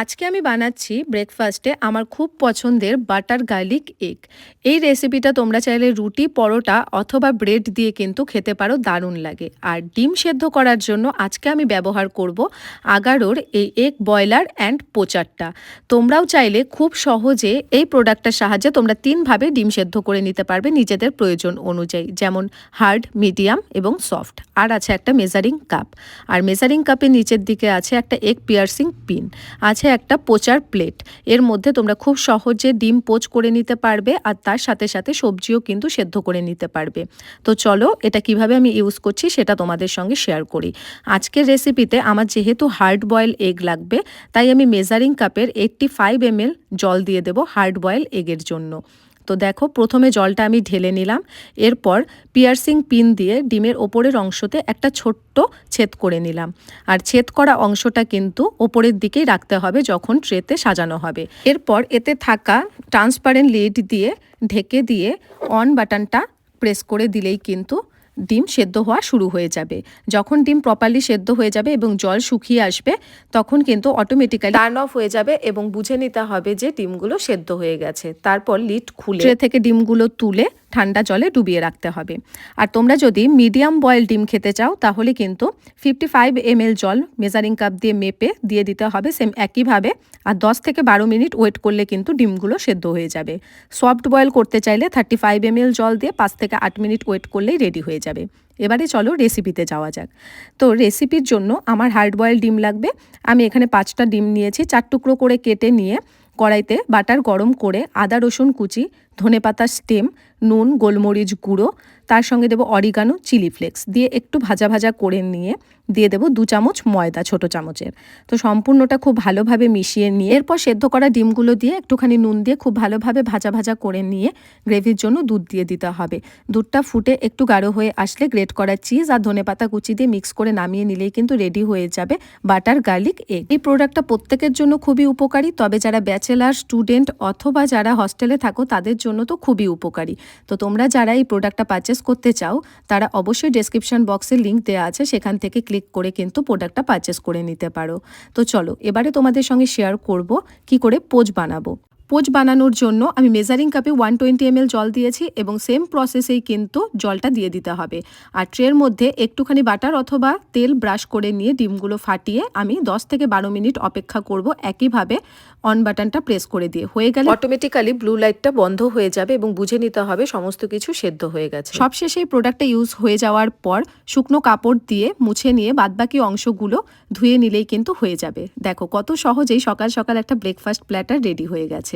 আজকে আমি বানাচ্ছি ব্রেকফাস্টে আমার খুব পছন্দের বাটার গার্লিক এগ এই রেসিপিটা তোমরা চাইলে রুটি, পরোটা অথবা ব্রেড দিয়ে কিন্তু খেতে পারো, দারুণ লাগে। আর ডিম সেদ্ধ করার জন্য আজকে আমি ব্যবহার করব আগারোর এই এগ বয়লার অ্যান্ড পোচারটা। তোমরাও চাইলে খুব সহজে এই প্রোডাক্টটার সাহায্যে তোমরা তিনভাবে ডিম সেদ্ধ করে নিতে পারবে নিজেদের প্রয়োজন অনুযায়ী, যেমন হার্ড মিডিয়াম এবং সফট আর আছে একটা মেজারিং কাপ আর মেজারিং কাপের নিচের দিকে আছে একটা এগ পিয়ার্সিং পিন আছে একটা পোচার প্লেট। এর মধ্যে তোমরা খুব সহজে ডিম পোচ করে নিতে পারবে আর তার সাথে সাথে সবজিও কিন্তু সেদ্ধ করে নিতে পারবে। তো চলো এটা কীভাবে আমি ইউজ করছি সেটা তোমাদের সঙ্গে শেয়ার করি। আজকের রেসিপিতে আমার যেহেতু হার্ড বয়েল এগ লাগবে, তাই আমি মেজারিং কাপের এইট্টি ফাইভ এমএল জল দিয়ে দেবো হার্ড বয়েল এগের জন্য। তো দেখো, প্রথমে জলটা আমি ঢেলে নিলাম। এরপর পিয়ার্সিং পিন দিয়ে ডিমের ওপরের অংশতে একটা ছোট্ট ছেদ করে নিলাম। আর ছেদ করা অংশটা কিন্তু ওপরের দিকেই রাখতে হবে যখন ট্রেতে সাজানো হবে। এরপর এতে থাকা ট্রান্সপারেন্ট লিড দিয়ে ঢেকে দিয়ে অন বাটনটা প্রেস করে দিলেই কিন্তু ডিম সেদ্ধ হওয়া শুরু হয়ে যাবে। যখন ডিম প্রপারলি সেদ্ধ হয়ে যাবে এবং জল শুকিয়ে আসবে তখন কিন্তু অটোমেটিক্যালি টার্ন অফ হয়ে যাবে এবং বুঝে নিতে হবে যে ডিমগুলো সেদ্ধ হয়ে গেছে। তারপর লিড খুলে থেকে ডিমগুলো তুলে ঠান্ডা জলে ডুবিয়ে রাখতে হবে। আর তোমরা যদি মিডিয়াম বয়েল ডিম খেতে চাও, তাহলে কিন্তু ফিফটি ফাইভ এম জল মেজারিং কাপ দিয়ে মেপে দিয়ে দিতে হবে সেম একইভাবে। আর দশ থেকে বারো মিনিট ওয়েট করলে কিন্তু ডিমগুলো সেদ্ধ হয়ে যাবে। সফট বয়েল করতে চাইলে থার্টি ফাইভ এম জল দিয়ে পাঁচ থেকে আট মিনিট ওয়েট করলেই রেডি হয়ে যাবে। এবারে চলো রেসিপিতে যাওয়া যাক। তো রেসিপির জন্য আমার হার্ড বয়েল ডিম লাগবে। আমি এখানে পাঁচটা ডিম নিয়েছি। চার টুকরো করে কেটে নিয়ে কড়াইতে বাটার গরম করে আদা রসুন কুচি ধনেপাতার স্টেম নুন, গোলমরিচ গুঁড়ো, তার সঙ্গে দেবো অরিগানো চিলি ফ্লেক্স দিয়ে একটু ভাজা ভাজা করে নিয়ে দিয়ে দেবো দু চামচ ময়দা, ছোট চামচের। তো সম্পূর্ণটা খুব ভালোভাবে মিশিয়ে নিয়ে এরপর সেদ্ধ করা ডিমগুলো দিয়ে একটুখানি নুন দিয়ে খুব ভালোভাবে ভাজা ভাজা করে নিয়ে গ্রেভির জন্য দুধ দিয়ে দিতে হবে। দুধটা ফুটে একটু গাঢ় হয়ে আসলে গ্রেট করা চিজ আর ধনেপাতা কুচি দিয়ে মিক্স করে নামিয়ে নিলেই কিন্তু রেডি হয়ে যাবে বাটার গার্লিক এগ এই প্রোডাক্টটা প্রত্যেকের জন্য খুবই উপকারী, তবে যারা ব্যাচেলার স্টুডেন্ট অথবা যারা হস্টেলে থাকো, তাদের জন্য তো খুবই উপকারী। তো তোমরা যারা এই প্রোডাক্টটা পারচেস করতে চাও, তারা অবশ্যই ডেসক্রিপশন বক্সে লিঙ্ক দেওয়া আছে, সেখান থেকে ক্লিক করে কিন্তু প্রোডাক্টটা পারচেস করে নিতে পারো। তো চলো, এবারে তোমাদের সঙ্গে শেয়ার করব, কি করে পোজ বানাবো। পোচ বানানোর জন্য আমি মেজারিং কাপে ওয়ান টোয়েন্টি এমএল জল দিয়েছি এবং সেম প্রসেসেই কিন্তু জলটা দিয়ে দিতে হবে। আর ট্রের মধ্যে একটুখানি বাটার অথবা তেল ব্রাশ করে নিয়ে ডিমগুলো ফাটিয়ে আমি 10 থেকে বারো মিনিট অপেক্ষা করব একইভাবে অন বাটনটা প্রেস করে দিয়ে। হয়ে গেলে অটোমেটিক্যালি ব্লু লাইটটা বন্ধ হয়ে যাবে এবং বুঝে নিতে হবে সমস্ত কিছু সেদ্ধ হয়ে গেছে। সবশেষে এই প্রোডাক্টটা ইউজ হয়ে যাওয়ার পর শুকনো কাপড় দিয়ে মুছে নিয়ে বাদবাকি অংশগুলো ধুয়ে নিলেই কিন্তু হয়ে যাবে। দেখো কত সহজেই সকাল সকাল একটা ব্রেকফাস্ট প্ল্যাটার রেডি হয়ে গেছে।